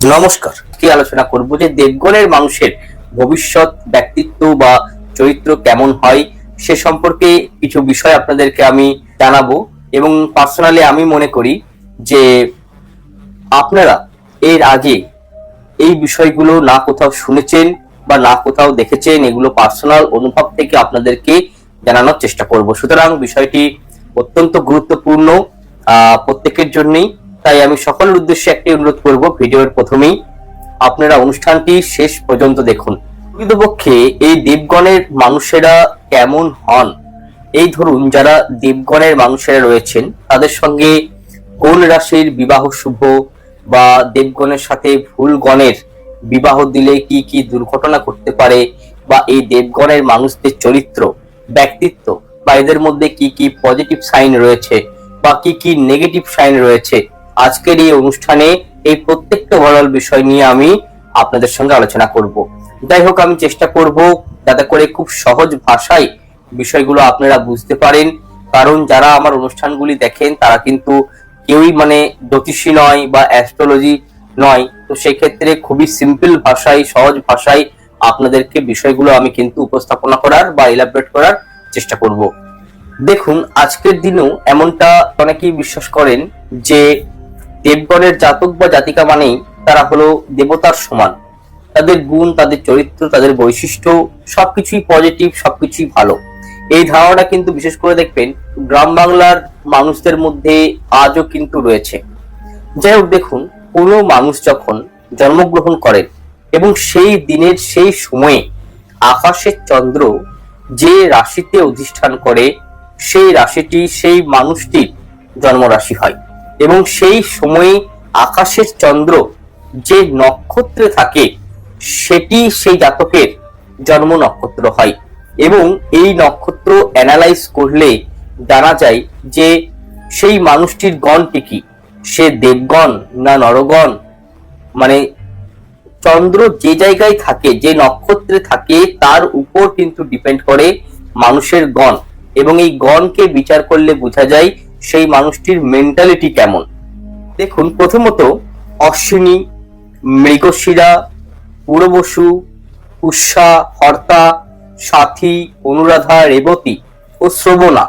নমস্কার। কি আলোচনা করব যে দেবগণের মানুষের ভবিষ্যৎ, ব্যক্তিত্ব বা চরিত্র কেমন হয় সে সম্পর্কে কিছু বিষয় আপনাদেরকে আমি জানাব এবং পার্সোনালি আমি মনে করি যে আপনারা এর আগে এই বিষয়গুলো না কোথাও শুনেছেন বা না কোথাও দেখেছেন, এগুলো পার্সোনাল অনুভব থেকে আপনাদেরকে জানানোর চেষ্টা করব। সুতরাং বিষয়টি অত্যন্ত গুরুত্বপূর্ণ প্রত্যেকের জন্যই। তাই আমি সকলের উদ্দেশ্যে একটি অনুরোধ করব ভিডিওর প্রথমেই আপনারা অনুষ্ঠানটি শেষ পর্যন্ত দেখুন। প্রকৃতপক্ষে এই দেবগণের মানুষেরা কেমন হন? এই ধরুন, যারা দেবগণের মানুষেরা রয়েছেন, তাদের সঙ্গে কোন রাশির বিবাহ শুভ বা দেবগণের সাথে ভুল গণের বিবাহ দিলে কি কি দুর্ঘটনা করতে পারে বা এই দেবগণের মানুষদের চরিত্র, ব্যক্তিত্ব বা এদের মধ্যে কি কি পজিটিভ সাইন রয়েছে বা কি কি নেগেটিভ সাইন রয়েছে আজকের এই অনুষ্ঠানে এই প্রত্যেকটা ওভারঅল বিষয় নিয়ে আমি আপনাদের সঙ্গে আলোচনা করব। যাই হোক, আমি চেষ্টা করব যাতে করে খুব সহজ ভাষায় বিষয়গুলো আপনারা বুঝতে পারেন। কারণ যারা আমার অনুষ্ঠানগুলি দেখেন, তারা কিন্তু কেউই মানে জ্যোতিষী নয় বা অ্যাস্ট্রোলজি নয়। তো সেক্ষেত্রে খুবই সিম্পল ভাষায়, সহজ ভাষায় আপনাদেরকে বিষয়গুলো আমি কিন্তু উপস্থাপনা করার বা ইলাবরেট করার চেষ্টা করব। দেখুন, আজকের দিনেও এমনটা অনেকেই বিশ্বাস করেন যে দেবগণের জাতক বা জাতিকা মানেই তারা হলো দেবতার সমান। তাদের গুণ, তাদের চরিত্র, তাদের বৈশিষ্ট্য সবকিছুই পজিটিভ সবকিছুই ভালো। এই ধারণাটা কিন্তু বিশেষ করে দেখবেন গ্রাম বাংলার মানুষদের মধ্যে আজও কিন্তু রয়েছে। যাই হোক, দেখুন, কোনো মানুষ যখন জন্মগ্রহণ করেন এবং সেই দিনের সেই সময়ে আকাশের চন্দ্র যে রাশিতে অধিষ্ঠান করে, সেই রাশিটি, সেই মানুষটির জন্মরাশি হয়। এবং সেই সময়ে আকাশের চন্দ্র যে নক্ষত্রে থাকে, সেটি সেই জাতকের জন্ম নক্ষত্র হয়। এবং এই নক্ষত্র অ্যানালাইজ করলে জানা যায় যে সেই মানুষটির গণটি কি? সে দেবগণ না নরগণ? মানে চন্দ্র যে জায়গায় থাকে, যে নক্ষত্রে থাকে, তার উপর কিন্তু ডিপেন্ড করে মানুষের গণ। এবং এই গণকে বিচার করলে বোঝা যায় সেই মানুষটির মেন্টালিটি কেমন? দেখুন, প্রথমত অশ্বিনী, মৃগশিরা, পুরবসু, উষা, হর্তা, সাথী, অনুরাধা, রেবতী ও শ্রবণা।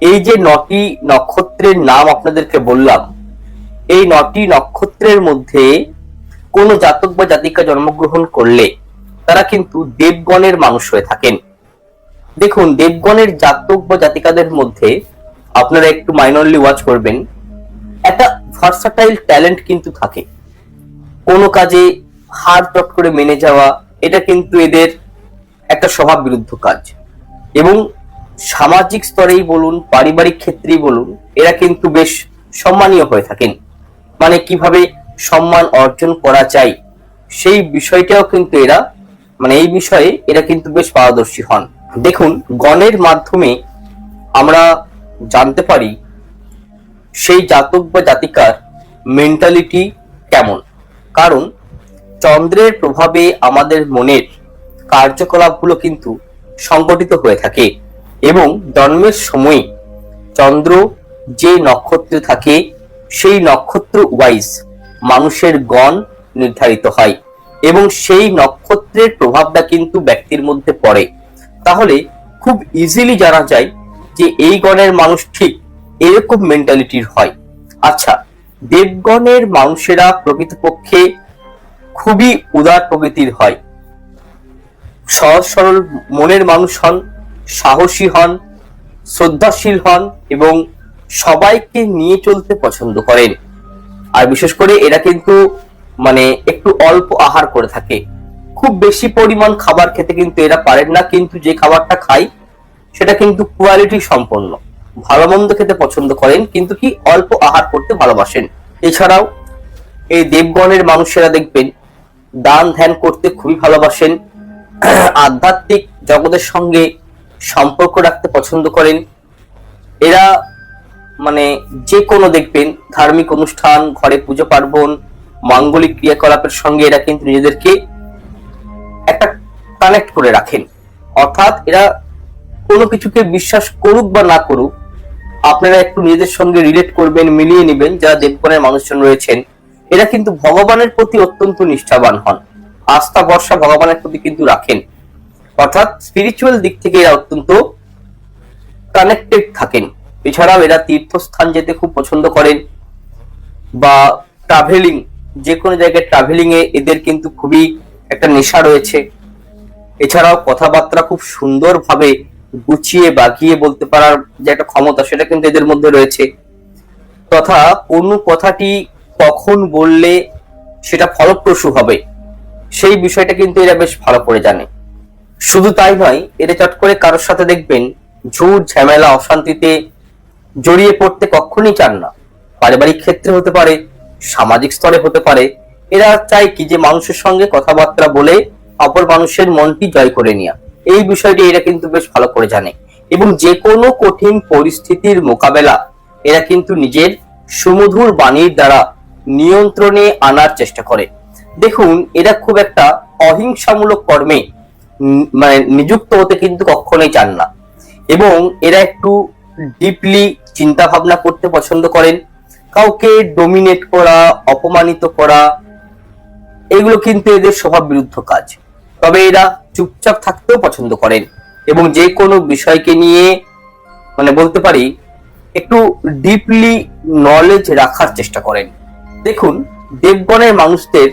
এই যে নটি নক্ষত্রের নাম আপনাদেরকে বললাম, এই নটি নক্ষত্রের মধ্যে কোন জাতক বা জাতিকা জন্মগ্রহণ করলে তারা কিন্তু দেবগণের মানুষ হয়ে থাকেন। দেখুন, দেবগণের জাতক বা জাতিকাদের মধ্যে আপনারা একটু মাইনরলি ওয়াচ করবেন। একটা ভার্সাটাইল ট্যালেন্ট কিন্তু থাকে। কোনো কাজে হার চট করে মেনে যাওয়া, এটা কিন্তু এদের একটা স্বভাব বিরুদ্ধ কাজ। এবং সামাজিক স্তরেই বলুন, পারিবারিক ক্ষেত্রেই বলুন, এরা কিন্তু বেশ সম্মানীয় হয়ে থাকেন। মানে কীভাবে সম্মান অর্জন করা যায়, সেই বিষয়টাও কিন্তু এরা মানে এই বিষয়ে এরা কিন্তু বেশ পারদর্শী হন। দেখুন, গণের মাধ্যমে আমরা জানতে পারি সেই জাতক বা জাতিকার মেন্টালিটি কেমন? কারণ চন্দ্রের প্রভাবে আমাদের মনের কার্যকলাপগুলো কিন্তু সংগঠিত হয়ে থাকে এবং জন্মের সময় চন্দ্র যে নক্ষত্রে থাকে, সেই নক্ষত্র ওয়াইজ মানুষের গণ নির্ধারিত হয় এবং সেই নক্ষত্রের প্রভাবটা কিন্তু ব্যক্তির মধ্যে পড়ে। তাহলে খুব ইজিলি জানা যায় যে এই গণের মানুষ ঠিক এরকম মেন্টালিটির হয়। আচ্ছা দেবগণের মানুষেরা প্রকৃতপক্ষে খুবই উদার প্রকৃতির হয়। সহজ সরল মনের মানুষ হন, সাহসী হন, শ্রদ্ধাশীল হন এবং সবাইকে নিয়ে চলতে পছন্দ করেন। আর বিশেষ করে এরা কিন্তু মানে একটু অল্প আহার করে থাকে। খুব বেশি পরিমাণ খাবার খেতে কিন্তু এরা পারেন না, কিন্তু যে খাবারটা খায় সেটা কিন্তু কোয়ালিটি সম্পন্ন। ভালো মন্দ খেতে পছন্দ করেন, কিন্তু কি অল্প আহার করতে ভালোবাসেন। এছাড়াও এই দেবগণের মানুষেরা দেখবেন, দান ধ্যান করতে খুবই ভালোবাসেন, আধ্যাত্মিক জগতের সঙ্গে সম্পর্ক রাখতে পছন্দ করেন। এরা মানে যে কোনো দেখবেন, ধার্মিক অনুষ্ঠান, ঘরে পুজো পার্বণ, মাঙ্গলিক ক্রিয়াকলাপের সঙ্গে এরা কিন্তু নিজেদেরকে একটা কানেক্ট করে রাখেন। অর্থাৎ এরা কোনো কিছুকে বিশ্বাস করুক বা না করুক, আপনারা একটু নিজেদের সঙ্গে রিলেট করবেন, মিলিয়ে নেবেন যারা দেবগণের মানুষজন রয়েছেন। এরা কিন্তু ভগবানের প্রতি অত্যন্ত নিষ্ঠাবান হন। আস্থা, ভরসা ভগবানের প্রতি কিন্তু রাখেন। অর্থাৎ স্পিরিচুয়াল দিক থেকে এরা অত্যন্ত কানেক্টেড থাকেন। এছাড়াও এরা তীর্থস্থান যেতে খুব পছন্দ করেন বা ট্রাভেলিং যে কোনো জায়গায় ট্রাভেলিং এ এদের কিন্তু খুবই একটা নেশা রয়েছে। এছাড়াও কথাবার্তা খুব সুন্দরভাবে গুছিয়ে, বাগিয়ে বলতে পারার যে একটা ক্ষমতা সেটা কিন্তু এদের মধ্যে রয়েছে। তথা কোনো কথাটি কখন বললে সেটা ফলপ্রসূ হবে, সেই বিষয়টা কিন্তু এরা বেশ ভালো করে জানে। শুধু তাই নয়, এরা চট করে কারোর সাথে দেখবেন ঝুট, ঝামেলা, অশান্তিতে জড়িয়ে পড়তে কখনই চান না। পারিবারিক ক্ষেত্রে হতে পারে, সামাজিক স্তরে হতে পারে, এরা চায় কি যে মানুষের সঙ্গে কথাবার্তা বলে অপর মানুষের মনটি জয় করে নেওয়া এই বিষয়টি এরা কিন্তু বেশ ভালো করে জানে। এবং যে কোনো কঠিন পরিস্থিতির মোকাবেলা এরা কিন্তু নিজের সুমধুর বাণীর দ্বারা নিয়ন্ত্রণে আনার চেষ্টা করে। দেখুন, এরা খুব একটা অহিংসামূলক কর্মে মানে নিযুক্ত হতে কিন্তু কখনোই চান না। এবং এরা একটু ডিপলি চিন্তা ভাবনা করতে পছন্দ করেন। কাউকে ডোমিনেট করা, অপমানিত করা, এগুলো কিন্তু এদের স্বভাব বিরুদ্ধ কাজ। তবে এরা চুপচাপ থাকতেও পছন্দ করেন এবং যে কোনো বিষয়কে নিয়ে মানে বলতে পারি, একটু ডিপলি নলেজ রাখার চেষ্টা করেন। দেখুন, দেবগণের মানুষদের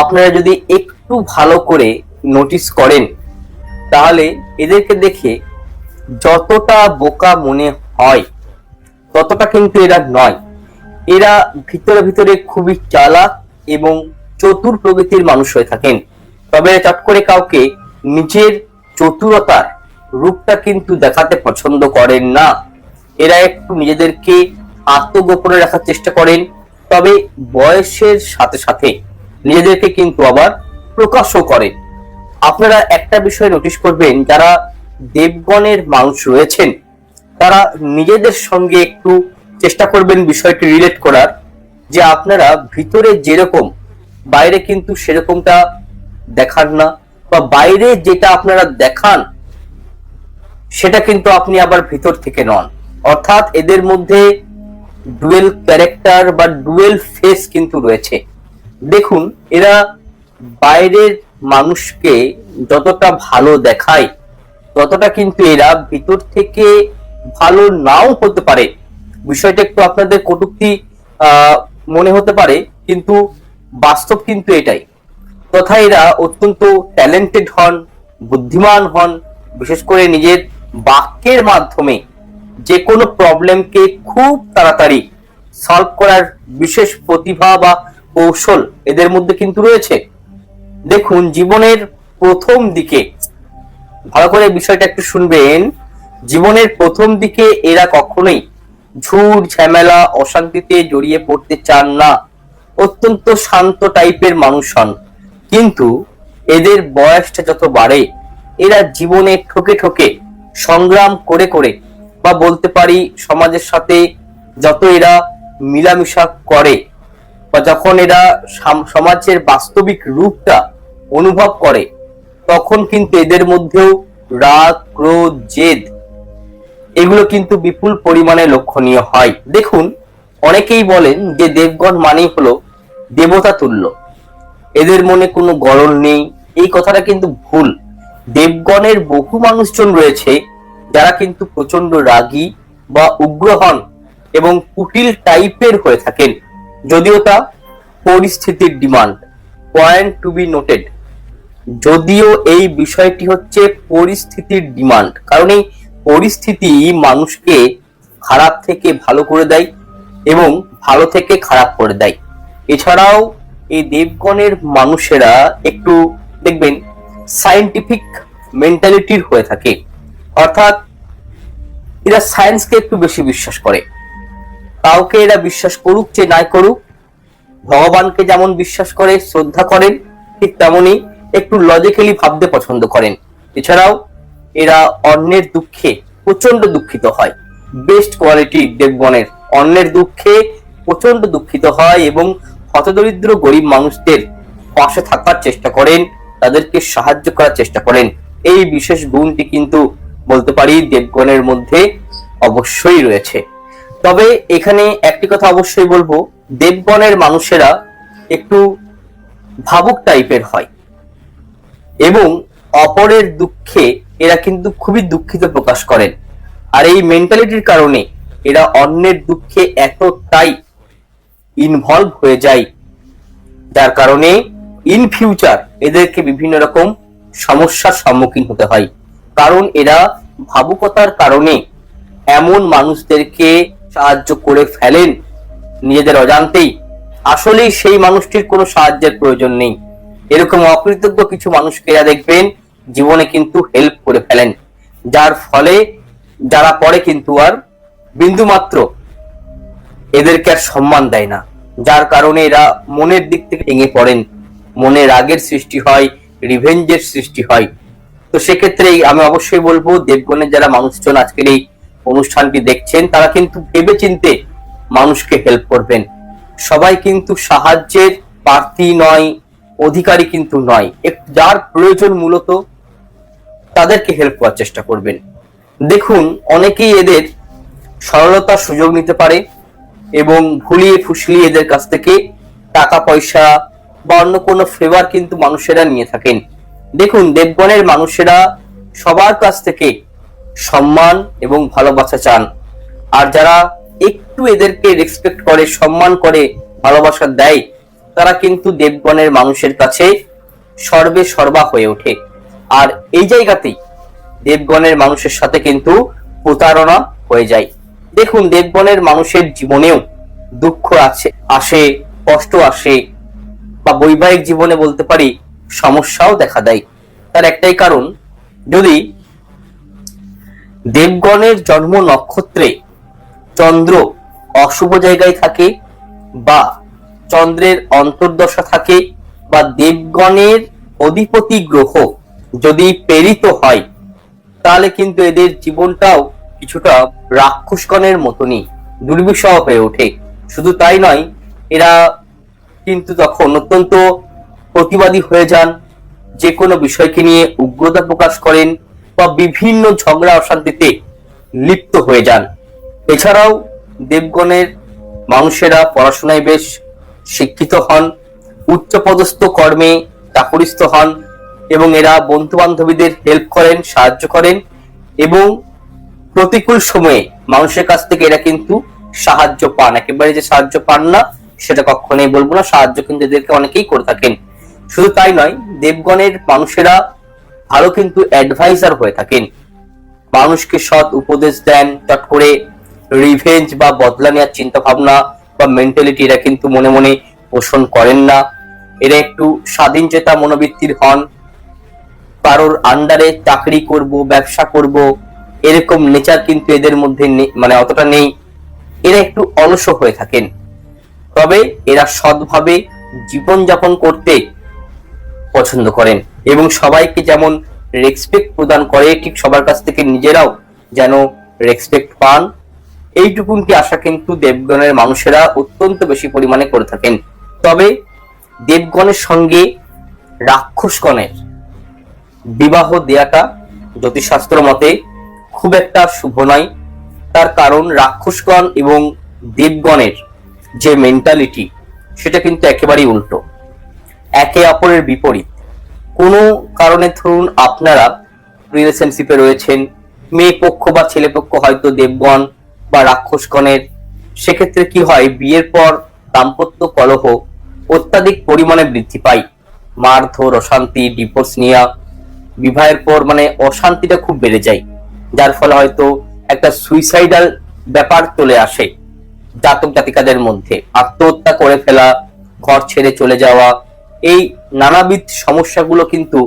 আপনারা যদি একটু ভালো করে নোটিস করেন, তাহলে এদেরকে দেখে যতটা বোকা মনে হয়, ততটা কিন্তু এরা নয়। এরা ভিতরে ভিতরে খুবই চালাক এবং চতুর প্রকৃতির মানুষ হয়ে থাকেন। তবে চট করে কাউকে নিজের চতুরতার রূপটা কিন্তু দেখাতে পছন্দ করেন না। এরা একটু নিজেদেরকে আত্মগোপনে রাখার চেষ্টা করেন, তবে বয়সের সাথে সাথে নিজেদেরকে কিন্তু আবার প্রকাশও করেন। আপনারা একটা বিষয় নোটিশ করবেন, যারা দেবগণের মানুষ রয়েছেন, তারা নিজেদের সঙ্গে একটু চেষ্টা করবেন বিষয়টি রিলেট করার, যে আপনারা ভিতরে যেরকম, বাইরে কিন্তু সেরকমটা দেখান না, বা বাইরে যেটা আপনারা দেখান, সেটা কিন্তু আপনি আবার ভিতর থেকে নন। অর্থাৎ এদের মধ্যে ডুয়েল ক্যারেক্টার বা ডুয়েল ফেস কিন্তু রয়েছে। দেখুন, এরা বাইরের মানুষকে যতটা ভালো দেখায়, ততটা কিন্তু এরা ভিতর থেকে ভালো নাও হতে পারে। বিষয়টা একটু আপনাদের কটুক্তি মনে হতে পারে, কিন্তু বাস্তব কিন্তু এটাই। তথা এরা অত্যন্ত ট্যালেন্টেড হন, বুদ্ধিমান হন, বিশেষ করে নিজের বাক্যের মাধ্যমে যে কোনো প্রবলেমকে খুব তাড়াতাড়ি সলভ করার বিশেষ প্রতিভা বা কৌশল এদের মধ্যে কিন্তু রয়েছে। দেখুন, জীবনের প্রথম দিকে ভালো করে বিষয়টা একটু শুনবেন। জীবনের প্রথম দিকে এরা কখনোই ঝুট ঝামেলা, অশান্তিতে জড়িয়ে পড়তে চান না। অত্যন্ত শান্ত টাইপের মানুষ হন। কিন্তু এদের বয়সটা যত বাড়ে, এরা জীবনে ঠকে ঠকে সংগ্রাম করে করে বা বলতে পারি সমাজের সাথে যত এরা মিলামিশা করে বা যখন এরা সাম- সমাজের বাস্তবিক রূপটা অনুভব করে, তখন কিন্তু এদের মধ্যেও রাগ, ক্রোধ, জেদ এগুলো কিন্তু বিপুল পরিমাণে লক্ষণীয় হয়। দেখুন, অনেকেই বলেন যে দেবগণ মানেই হলো দেবতা তুল্য এদের মনে কোনো গরল নেই। এই কথাটা কিন্তু ভুল। দেবগণের বহু মানুষজন রয়েছে, যারা কিন্তু প্রচণ্ড রাগী বা উগ্র হন এবং কুটিল টাইপের হয়ে থাকেন। যদিও তা পরিস্থিতির demand. Point to be noted যদিও এই বিষয়টি হচ্ছে পরিস্থিতির ডিমান্ড, কারণ এই পরিস্থিতি মানুষকে খারাপ থেকে ভালো করে দেয় এবং ভালো থেকে খারাপ করে দেয়। এছাড়াও এই দেবগণের মানুষেরা একটু দেখবেন সায়েন্টিফিক মেন্টালিটির হয়ে থাকে। অর্থাৎ এরা সায়েন্সকে একটু বেশি বিশ্বাস করে। কাউকে এরা বিশ্বাস করুক যে নাই করুক, ভগবানকে যেমন বিশ্বাস করে, শ্রদ্ধা করেন, ঠিক তেমনি একটু লজিক্যালি ভাবতে পছন্দ করেন। এছাড়াও এরা অন্যের দুঃখে প্রচণ্ড দুঃখিত হয়। বেস্ট কোয়ালিটি দেবগণের অন্যের দুঃখে প্রচণ্ড দুঃখিত হয় এবং হতদরিদ্র গরিব মানুষদের পাশে থাকার চেষ্টা করেন, তাদেরকে সাহায্য করার চেষ্টা করেন। এই বিশেষ গুণটি কিন্তু বলতে পারি দেবগণের মধ্যে অবশ্যই রয়েছে। তবে এখানে একটি কথা অবশ্যই বলব, দেবগণের মানুষেরা একটু ভাবুক টাইপের হয় এবং অপরের দুঃখে এরা কিন্তু খুবই দুঃখিত প্রকাশ করেন। আর এই মেন্টালিটির কারণে এরা অন্যের দুঃখে এতটাই ইনভলভ হয়ে যায়। যার কারণে ইন ফিউচার এদেরকে বিভিন্ন রকম সমস্যার সম্মুখীন হতে হয়। কারণ এরা ভাবুকতার কারণে এমন মানুষদেরকে সাহায্য করে ফেলেন নিজেদের অজান্তেই। আসলেই সেই মানুষটির কোনো সাহায্যের প্রয়োজন নেই। এরকম অকৃতজ্ঞ কিছু মানুষকে এরা দেখবেন, জীবনে কিন্তু হেল্প করে ফেলেন। যার ফলে, যারা পরে কিন্তু আর বিন্দু মাত্র এদেরকে আর সম্মান দেয় না। যার কারণে এরা মনের দিক থেকে ভেঙে পড়েন। মনে রাগের সৃষ্টি হয়, রিভেঞ্জের সৃষ্টি হয়। তো সেক্ষেত্রে আমি অবশ্যই বলব, দেবগণের যারা মানুষজন আজকের এই অনুষ্ঠানটি দেখছেন, তারা কিন্তু ভেবে চিনতে মানুষকে হেল্প করবেন। সবাই কিন্তু সাহায্যের প্রার্থী নয়, অধিকারী কিন্তু নয়। যার প্রয়োজন মূলত তাদেরকে হেল্প করার চেষ্টা করবেন। দেখুন, অনেকেই এদের সরলতার সুযোগ নিতে পারে এবং ভুলিয়ে ফুসলিয়ে এদের কাছ থেকে টাকা, পয়সা বা অন্য কোনো ফেভার কিন্তু মানুষেরা নিয়ে থাকেন। দেখুন, দেবগণের মানুষেরা সবার কাছ থেকে সম্মান এবং ভালোবাসা চান। আর যারা একটু এদেরকে রেসপেক্ট করে, সম্মান করে, ভালোবাসা দেয়, তারা কিন্তু দেবগণের মানুষের কাছে সর্বে সর্বা হয়ে ওঠে। আর এই জায়গাতেই দেবগণের মানুষের সাথে কিন্তু প্রতারণা হয়ে যায়। দেখুন দেবগণের মানুষের জীবনেও দুঃখ আছে, আসে, কষ্ট আসে, বা বৈবাহিক জীবনে বলতে পারি সমস্যাও দেখা দেয়। তার একটাই কারণ, যদি দেবগণের জন্ম নক্ষত্রে চন্দ্র অশুভ জায়গায় থাকে বা চন্দ্রের অন্তর্দশা থাকে বা দেবগণের অধিপতি গ্রহ যদি প্রেরিত হয়, তাহলে কিন্তু এদের জীবনটাও কিছুটা রাক্ষসগণের মতনই দুর্বিষহ হয়ে ওঠে। শুধু তাই নয়, এরা কিন্তু তখন অত্যন্ত প্রতিবাদী হয়ে যান, যে কোনো বিষয়কে নিয়ে উগ্রতা প্রকাশ করেন বা বিভিন্ন ঝগড়া অশান্তিতে লিপ্ত হয়ে যান। এছাড়াও দেবগণের মানুষেরা পড়াশোনায় বেশ শিক্ষিত হন, উচ্চপদস্থ কর্মে চাকরিস্থ হন এবং এরা বন্ধু বান্ধবীদের হেল্প করেন, সাহায্য করেন এবং প্রতিকূল সময়ে মানুষের কাছ থেকে এরা কিন্তু সাহায্য পান। একেবারে যে সাহায্য পান না, সেটা কখনোই বলব না, সাহায্য কিন্তু এদেরকে অনেকেই করে থাকেন। শুধু তাই নয়, দেবগণের মানুষেরা ভালো কিন্তু অ্যাডভাইজার হয়ে থাকেন। মানুষকে সৎ উপদেশ দেন, চট করে রিভেঞ্জ বা বদলা নেওয়ার চিন্তা ভাবনা বা মেন্টালিটি এরা কিন্তু মনে মনে পোষণ করেন না। এরা একটু স্বাধীন চেতা মনোবৃত্তির হন। কারোর আন্ডারে চাকরি করব, ব্যবসা করব এরকম নেচার কিন্তু এদের মধ্যে মানে অতটা নেই। এরা একটু অলস হয়ে থাকেন। তবে এরা সৎভাবে জীবন যাপন করতে পছন্দ করেন এবং সবাইকে যেমন রেসপেক্ট প্রদান করে, ঠিক সবার কাছ থেকে নিজেরাও যেন রেসপেক্ট পান। এইটুকুনটি আশা কিন্তু দেবগণের মানুষেরা অত্যন্ত বেশি পরিমাণে করে থাকেন। তবে দেবগণের সঙ্গে রাক্ষসগণের বিবাহ দেয়াটা জ্যোতিষশাস্ত্র মতে খুব একটা শুভ নয়। তার কারণ রাক্ষসগণ এবং দেবগণের যে মেন্টালিটি সেটা কিন্তু একেবারেই উল্টো। একে অপরের বিপরীত। কোনো কারণে ধরুন আপনারা রিলেশনশিপে রয়েছেন, মেয়ে পক্ষ বা ছেলে পক্ষ হয়তো দেবগণ বা রাক্ষসগণের, সেক্ষেত্রে কি হয়, বিয়ের পর দাম্পত্য কলহ অত্যাধিক পরিমাণে বৃদ্ধি পায়। মারধর, অশান্তি ডিভোর্স নেওয়া, বিবাহের পর মানে অশান্তিটা খুব বেড়ে যায়। যার ফলে হয়তো একটা সুইসাইডাল ব্যাপার চলে আসে জাতক জাতিকাদের মধ্যে। আত্মহত্যা করে ফেলা, ঘর ছেড়ে চলে যাওয়া, এই নানাবিধ সমস্যাগুলো কিন্তু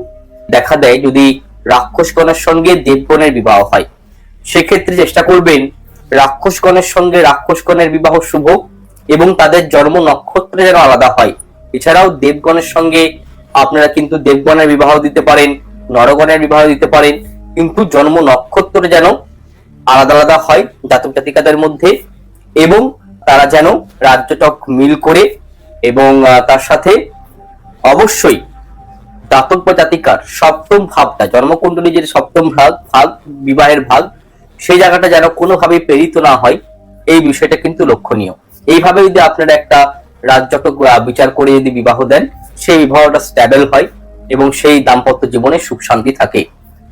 দেখা দেয় যদি রাক্ষসগণের সঙ্গে দেবগণের বিবাহ হয়। সেক্ষেত্রে চেষ্টা করবেন রাক্ষসগণের সঙ্গে রাক্ষসগণের বিবাহ শুভ এবং তাদের জন্ম নক্ষত্র যেন আলাদা হয়। এছাড়াও দেবগণের সঙ্গে আপনারা কিন্তু দেবগণের বিবাহ দিতে পারেন, নরগণের বিবাহ দিতে পারেন কিন্তু জন্ম নক্ষত্র যেন আলাদা আলাদা হয় জাতক জাতিকাদের মধ্যে এবং তারা যেন রাজ্যটক মিল করে এবং তার সাথে অবশ্যই জাতক বা জাতিকার সপ্তম ভাবটা জন্মকুণ্ডলী যে সপ্তম ভাগ ভাগ বিবাহের ভাগ সেই জায়গাটা যেন কোনোভাবে প্রেরিত না হয় এই বিষয়টা কিন্তু লক্ষণীয়। এইভাবে যদি আপনারা একটা রাজজটক আহ, বিচার করে যদি বিবাহ দেন সেই বিবাহটা স্ট্যাবেল হয় এবং সেই দাম্পত্য জীবনে সুখ শান্তি থাকে।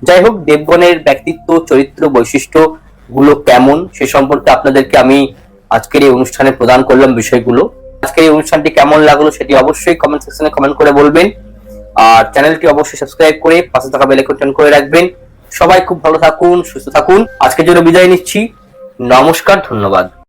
যাই হোক, দেবগণের ব্যক্তিত্ব, চরিত্র বৈশিষ্ট্যগুলো কেমন সে সম্পর্কে আপনাদেরকে আমি আজকের এই অনুষ্ঠানে প্রদান করলাম বিষয়গুলো। আজকের এই অনুষ্ঠানটি কেমন লাগল সেটি অবশ্যই কমেন্ট সেকশনে কমেন্ট করে বলবেন। আর চ্যানেলটি অবশ্যই সাবস্ক্রাইব করে পাশে থাকা বেল আইকন করে রাখবেন। সবাই খুব ভালো থাকুন, সুস্থ থাকুন। আজকের জন্য বিদায় নিচ্ছি। নমস্কার, ধন্যবাদ।